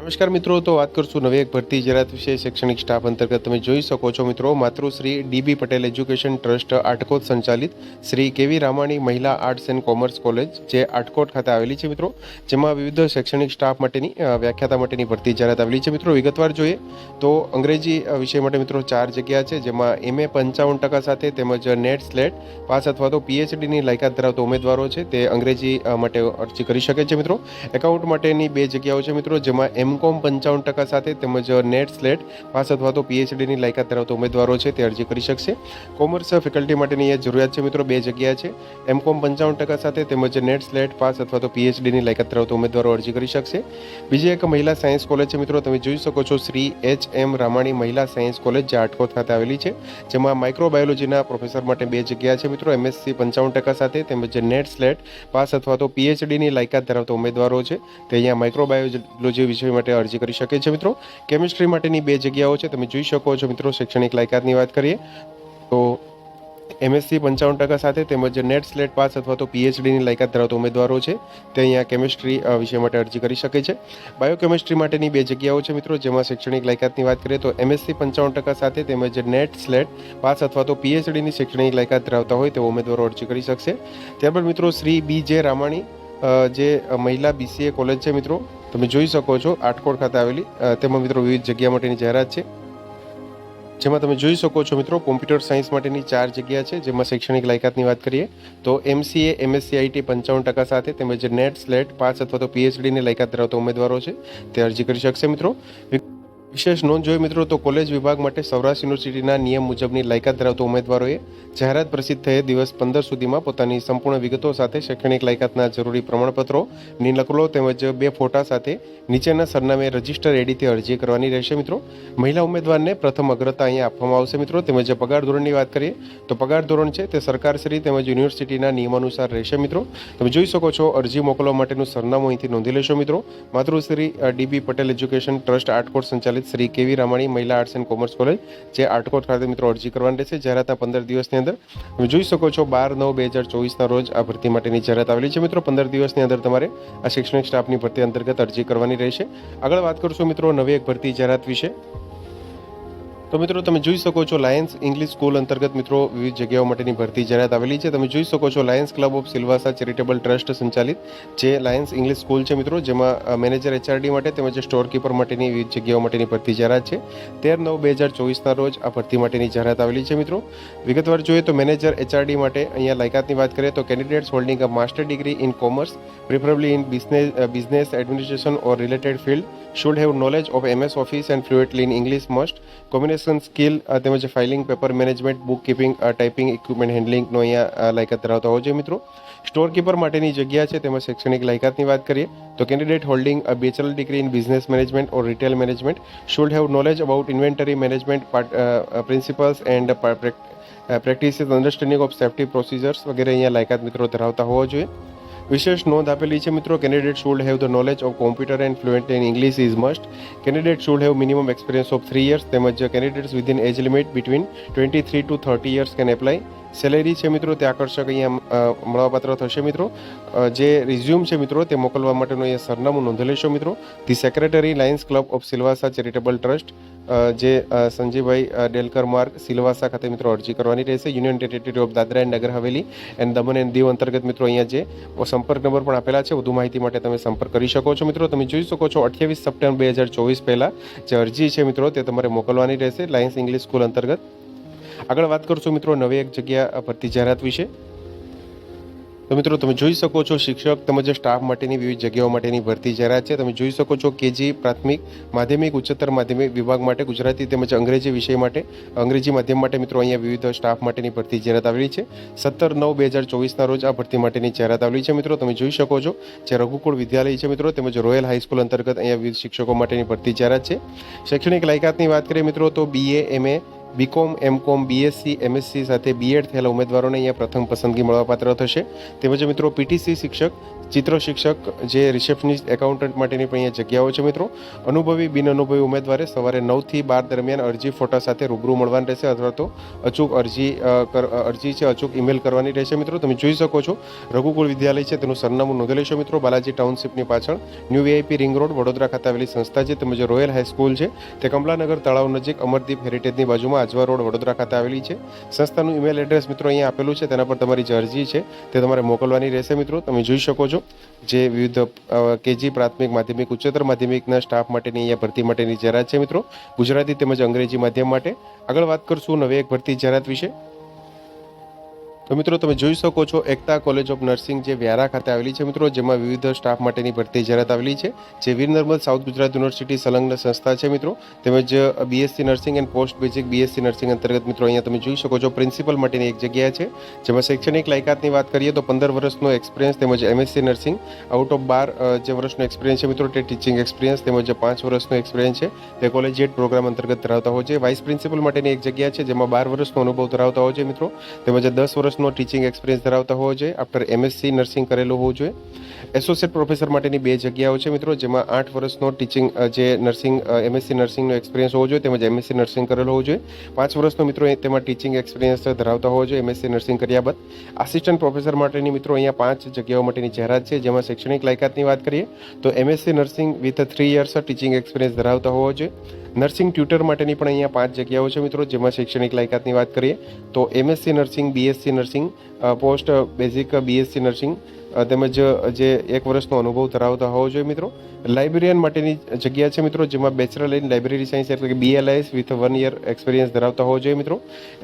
નમસ્કાર મિત્રો, તો વાત કરશું નવી એક ભરતી જાહેરાત વિશે. શૈક્ષણિક સ્ટાફ અંતર્ગત તમે જોઈ શકો છો મિત્રો, Matrushri DB Patel education trust Atkot સંચાલિત શ્રી કેવી રામાણી મહિલા આર્ટ્સ એન્ડ કોમર્સ કોલેજ, જે આટકોટ ખાતે આવેલી છે મિત્રો. જેમાં વિવિધ શૈક્ષણિક સ્ટાફ માટેની વ્યાખ્યાતા માટેની ભરતી જાહેરાત આવેલી છે મિત્રો. વિગતવાર જોઈએ તો અંગ્રેજી વિષય માટે મિત્રો ચાર જગ્યા છે, જેમાં એમએ પંચાવન ટકા સાથે તેમજ નેટ સ્લેટ પાસ અથવા તો પીએચડીની લાયકાત ધરાવતા ઉમેદવારો છે, તે અંગ્રેજી માટે અરજી કરી શકે છે મિત્રો. એકાઉન્ટ માટેની બે જગ્યાઓ છે મિત્રો, જેમાં એમકોમ પંચાવન ટકા સાથે તેમજ નેટ સ્લેટ પાસ અથવા તો પીએચડીની લાયકાત ધરાવતા ઉમેદવારો છે તે અરજી કરી શકશે. કોમર્સ ફેકલ્ટી માટેની અહીંયા જરૂરિયાત છે મિત્રો, બે જગ્યા છે. એમકોમ પંચાવન ટકા સાથે તેમજ નેટ સ્લેટ પાસ અથવા તો પીએચડીની લાયકાત ધરાવતા ઉમેદવારો અરજી કરી શકશે. બીજી એક મહિલા સાયન્સ કોલેજ છે મિત્રો, તમે જોઈ શકો છો શ્રી એચ એમ રામાણી મહિલા સાયન્સ કોલેજ, જે આટકોટ ખાતે આવેલી છે. જેમાં માઇક્રોબાયોલોજીના પ્રોફેસર માટે બે જગ્યા છે મિત્રો, એમએસસી પંચાવન ટકા સાથે તેમજ નેટ સ્લેટ પાસ અથવા તો પીએચડીની લાયકાત ધરાવતા ઉમેદવારો છે. તે અહીંયા માઇક્રોબાયોલોજી વિષય માટે અરજી કરી શકે છે મિત્રો. કેમિસ્ટ્રી માટેની બે જગ્યાઓ છે, તમે જોઈ શકો છો મિત્રો, શૈક્ષણિક લાયકાતની વાત કરીએ, તો એમએસસી પંચાવન ટકા સાથે તેમજ નેટ સ્લેટ પાસ અથવા તો પીએચડીની લાયકાત ધરાવતા ઉમેદવારો છે, તે અહીંયા કેમિસ્ટ્રી વિષય માટે અરજી કરી શકે છે. બાયોકેમિસ્ટ્રી માટેની બે જગ્યાઓ છે મિત્રો, જેમાં શૈક્ષણિક લાયકાતની વાત કરીએ, તો એમએસસી પંચાવન ટકા સાથે તેમજ નેટ સ્લેટ પાસ અથવા તો પીએચડીની શૈક્ષણિક લાયકાત ધરાવતા હોય તેવા ઉમેદવારો અરજી કરી શકશે. ત્યારબાદ મિત્રો, શ્રી બી જે રામાણી જે મહિલા બીસીએ કોલેજ છે મિત્રો, તમે જોઈ શકો છો આટકોટ ખાતે આવેલી તેમાં મિત્રો વિવિધ જગ્યા માટેની જાહેરાત છે. જેમાં તમે જોઈ શકો છો મિત્રો, કોમ્પ્યુટર સાયન્સ માટેની ચાર જગ્યા છે, જેમાં શૈક્ષણિક લાયકાતની વાત કરીએ, તો એમસીએ એમએસસી આઈટી પંચાવન ટકા સાથે તેમજ નેટ, સ્લેટ, પાસ અથવા તો પીએચડીની લાયકાત ધરાવતા ઉમેદવારો છે, તે અરજી કરી શકશે મિત્રો. વિશેષ નોંધ જોઈએ મિત્રો તો કોલેજ વિભાગ માટે સૌરાષ્ટ્ર યુનિવર્સિટીના નિયમ મુજબની લાયકાત ધરાવતા ઉમેદવારોએ જાહેરાત પ્રસિદ્ધ થયે દિવસ પંદર સુધીમાં પોતાની સંપૂર્ણ વિગતો સાથે શૈક્ષણિક લાયકાતના જરૂરી પ્રમાણપત્રોની નકલો તેમજ બે ફોટા સાથે નીચેના સરનામે રજિસ્ટર એડીથી અરજી કરવાની રહેશે મિત્રો. મહિલા ઉમેદવારને પ્રથમ અગ્રતા અહીંયા આપવામાં આવશે મિત્રો. તેમજ પગાર ધોરણની વાત કરીએ તો પગાર ધોરણ છે તે સરકારશ્રી તેમજ યુનિવર્સિટીના નિયમાનુસાર રહેશે મિત્રો. તમે જોઈ શકો છો અરજી મોકલવા માટેનું સરનામું અહીંથી નોંધી લેશો મિત્રો. Matrushri DB Patel education trust Atkot સંચાલિત શ્રી કેવી રામાણી મહિલા આર્ટ્સ એન્ડ કોમર્સ કોલેજ, જે આટકોટ ખાતે મિત્રો અરજી કરવાની રહેશે. જાહેરાતના પંદર દિવસની અંદર. તમે જોઈ શકો છો બાર નવ બે હજાર ચોવીસના રોજ આ ભરતી માટેની જાહેરાત આવેલી છે મિત્રો. પંદર દિવસની અંદર તમારે આ શૈક્ષણિક સ્ટાફની ભરતી અંતર્ગત અરજી કરવાની રહેશે. આગળ વાત કરશું મિત્રો નવી એક ભરતી જાહેરાત વિશે. તો મિત્રો તમે જોઈ શકો છો લાયન્સ ઇંગ્લિશ સ્કૂલ અંતર્ગત મિત્રો વિવિધ જગ્યાઓ માટેની ભરતી જાહેરાત આવેલી છે. તમે જોઈ શકો છો lions club of Silvassa charitable trust સંચાલિત જે લાયન્સ ઇંગ્લિશ સ્કૂલ છે મિત્રો જેમાં અ, મેનેજર એચઆરડી માટે તેમજ સ્ટોર કીપર માટેની વિવિધ જગ્યાઓ માટેની ભરતી જાહેરાત છે. તેર નવ બે હજાર ચોવીસના રોજ આ ભરતી માટેની જાહેરાત આવેલી છે મિત્રો. વિગતવાર જોઈએ તો મેનેજર એચઆરડી માટે અહીંયા લાયકાતની વાત કરીએ તો candidates holding a master degree in commerce preferably in business business administration or related field should have knowledge of MS Office and fluently in English must. Combination skill અ, તેમજ filing paper management book keeping typing equipment હેન્ડલિંગનો અહીંયા અ, લાયકાત ધરાવતા હોવો જોઈએ મિત્રો store keeper માટેની જગ્યા છે તેમાં શૈક્ષણિક લાયકાતની વાત કરીએ તો candidate holding a bachelor degree in business management or retail management should have knowledge about inventory management principles and practices understanding of safety procedures વગેરે અહીંયા લાયકાત મિત્રો ધરાવતા હોવા જોઈએ વિશેષ નોંધ આપેલી છે મિત્રો, candidate should have the knowledge of computer and fluent in English is must candidate should have minimum experience of three years તેમજ candidates within age limit between twenty three to thirty years can apply salary છે મિત્રો, તે આકર્ષક અહીંયા મળવાપાત્ર થશે મિત્રો. જે રિઝ્યુમ છે મિત્રો, તે મોકલવા માટેનું અહીંયા સરનામું નોંધ લેશો મિત્રો. The secretary lions club of Silvassa charitable trust જે સંજયભાઈ ડેલકર માર્ગ સિલ્વાસા ખાતે મિત્રો અરજી કરવાની રહેશે. Union territory of Dadra and Nagar Haveli and Daman and Diu અંતર્ગત મિત્રો અહીંયા જે સંપર્ક નંબર પણ આપેલા છે. વધુ માહિતી માટે તમે સંપર્ક કરી શકો છો. મિત્રો, તમે જોઈ શકો છો અઠ્યાવીસ સપ્ટેમ્બર બે હજાર ચોવીસ પહેલાં જે અરજી છે મિત્રો, તે તમારે મોકલવાની રહેશે. લાયન્સ ઇંગ્લિશ સ્કૂલ અંતર્ગત. આગળ વાત કરશું મિત્રો નવી એક જગ્યા ભરતી જાહેરાત વિશે. તો મિત્રો તમે જોઈ શકો છો શિક્ષક તેમજ સ્ટાફ માટેની વિવિધ જગ્યાઓ માટેની ભરતી જાહેરાત છે. તમે જોઈ શકો છો કેજી પ્રાથમિક માધ્યમિક ઉચ્ચતર માધ્યમિક વિભાગ માટે ગુજરાતી તેમજ અંગ્રેજી વિષય માટે અંગ્રેજી માધ્યમ માટે મિત્રો અહીંયા વિવિધ સ્ટાફ માટેની ભરતી જાહેરાત આવેલી છે. સત્તર નવ બે હજાર ચોવીસના રોજ આ ભરતી માટેની જાહેરાત આવેલી છે મિત્રો. તમે જોઈ શકો છો જે રઘુકુળ વિદ્યાલય છે મિત્રો તેમજ રોયલ હાઈસ્કૂલ અંતર્ગત અહીંયા વિવિધ શિક્ષકો માટેની ભરતી જાહેરાત છે. શૈક્ષણિક લાયકાતની વાત કરીએ મિત્રો તો BA MA BCom MCom BSc MSc સાથે બીએડ થયેલા ઉમેદવારોને અહીંયા પ્રથમ પસંદગી મળવાપાત્ર થશે. તેમજ મિત્રો પીટીસી શિક્ષક, ચિત્ર શિક્ષક જે રિસેપ્શનિસ્ટ એકાઉન્ટન્ટ માટેની પણ અહીંયા જગ્યાઓ છે મિત્રો. અનુભવી, બિન અનુભવી ઉમેદવારે સવારે નવથી બાર દરમિયાન અરજી ફોટા સાથે રૂબરૂ મળવાની રહેશે અથવા તો અચૂક અરજી અરજી છે, અચૂક ઈમેલ કરવાની રહેશે મિત્રો. તમે જોઈ શકો છો, રઘુકુળ વિદ્યાલય છે, તેનું સરનામું નોંધી લેશો મિત્રો. બાલાજી ટાઉનશીપની પાછળ new VIP ring road, Vadodara ખાતે આવેલી સંસ્થા છે. તેમજ રોયલ હાઈસ્કૂલ છે. તે કમલાનગર તળાવ નજીક અમરદીપ હેરિટેજની બાજુમાં આજવા રોડ વડોદરા ખાતે આવેલી છે. સંસ્થાનું ઈમેલ એડ્રેસ મિત્રો અહીંયા આપેલું છે, તેના પર તમારી જે અરજી છે, તે તમારે મોકલવાની રહેશે મિત્રો. તમે જોઈ શકો છો જે વિવિધ કેજી પ્રાથમિક, માધ્યમિક, ઉચ્ચતર માધ્યમિકના સ્ટાફ માટેની અહીંયા ભરતી માટેની જાહેરાત છે મિત્રો. ગુજરાતી તેમજ અંગ્રેજી માધ્યમ માટે. આગળ વાત કરશું નવી એક ભરતી જાહેરાત વિશે. તો મિત્રો તમે જોઈ શકો છો એકતા કોલેજ ઓફ નર્સિંગ જે વ્યારા ખાતે આવેલી છે મિત્રો, જેમાં વિવિધ સ્ટાફ માટેની ભરતી જાહેરાત આવેલી છે, જે વીર નર્મદ સાઉથ ગુજરાત યુનિવર્સિટી સંલગ્ન સંસ્થા છે મિત્રો. તેમજ BSc nursing and post basic BSc nursing અંતર્ગત મિત્રો, અહીંયા તમે જોઈ શકો છો પ્રિન્સિપલ માટેની એક જગ્યા છે, જેમાં શૈક્ષણિક લાયકાતની વાત કરીએ તો પંદર વર્ષનો એક્સપિરિયન્સ તેમજ એમએસસી નર્સિંગ આઉટ ઓફ બાર જે વર્ષનો એક્સપિરિયન્સ છે મિત્રો તે ટીચિંગ એક્સપિરિયન્સ તેમજ પાંચ વર્ષનો એક્સપિરિયન્સ છે તે કોલેજિયેટ પ્રોગ્રામ અંતર્ગત ધરાવતા હોય છે. વાઇસ પ્રિન્સિપલ માટેની એક જગ્યા છે, જેમાં બાર વર્ષનો અનુભવ ધરાવતા હોય છે મિત્રો. તેમજ દસ વર્ષનો ટીચિંગ એક્સપિરિયન્સ ધરાવતા હોવો જોઈએ. આફ્ટર એમએસસી નર્સિંગ કરેલું હોવું જોઈએ. એસોસિએટ પ્રોફેસર માટેની બે જગ્યાઓ છે મિત્રો, જેમાં આઠ વર્ષનો ટીચિંગ જે નર્સિંગ એમએસસી નર્સિંગનો એક્સપિરિયન્સ હોવો જોઈએ, તેમજ એમએસસી નર્સિંગ કરેલો હોવો જોઈએ. પાંચ વર્ષનો મિત્રો તેમાં ટીચિંગ એક્સપિરિયન્સ ધરાવતા હોવો જોઈએ એમએસસી નર્સિંગ કર્યા બાદ. આસિસ્ટન્ટ પ્રોફેસર માટેની મિત્રો અહીંયા પાંચ જગ્યાઓ માટેની જાહેરાત છે, જેમાં શૈક્ષણિક લાયકાતની વાત કરીએ, તો MSc nursing with three years teaching experience ધરાવતા હોવો જોઈએ. નર્સિંગ ટ્યુટર માટેની પણ અહીંયા પાંચ જગ્યાઓ છે મિત્રો, જેમાં શૈક્ષણિક લાયકાતની વાત કરીએ, તો MSc nursing BSc nursing post basic BSc nursing તેમજ જે એક વર્ષનો અનુભવ ધરાવતા હોવો જોઈએ મિત્રો. લાઇબ્રેરિયન માટેની જગ્યા છે મિત્રો, જેમાં બેચરલ ઇન લાઇબ્રેરી સાયન્સ એટલે કે BLIS with one year experience ધરાવતા હોવો જોઈએ મિત્રો.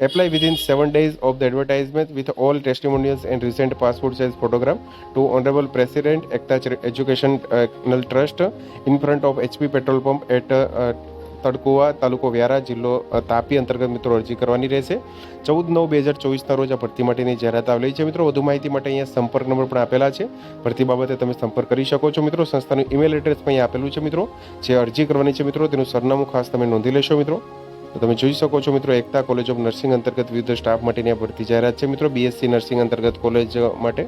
Apply within seven days of the advertisement with all testimonials and recent passport size photograph to honourable president Ekta educational trust in front of HP petrol pump at Tadkuva તાલુકો વ્યારા જિલ્લો તાપી અંતર્ગત મિત્રો અરજી કરવાની રહેશે. ચૌદ નવ બે હજાર ચોવીસના રોજ આ ભરતી માટેની જાહેરાત આવેલી છે. મિત્રો, વધુ માહિતી માટે અહીંયા સંપર્ક નંબર પણ આપેલા છે. ભરતી બાબતે તમે સંપર્ક કરી શકો છો. મિત્રો, સંસ્થાનું ઈમેલ એડ્રેસ પણ અહીંયા આપેલું છે, મિત્રો. જે અરજી કરવાની છે, મિત્રો, તેનું સરનામું ખાસ તમે નોંધી લેશો, મિત્રો. તો તમે જોઈ શકો છો, મિત્રો, એકતા કોલેજ ઓફ નર્સિંગ અંતર્ગત વિવિધ સ્ટાફ માટેની આ ભરતી જાહેરાત છે, મિત્રો. બીએસસી નર્સિંગ અંતર્ગત કોલેજ માટે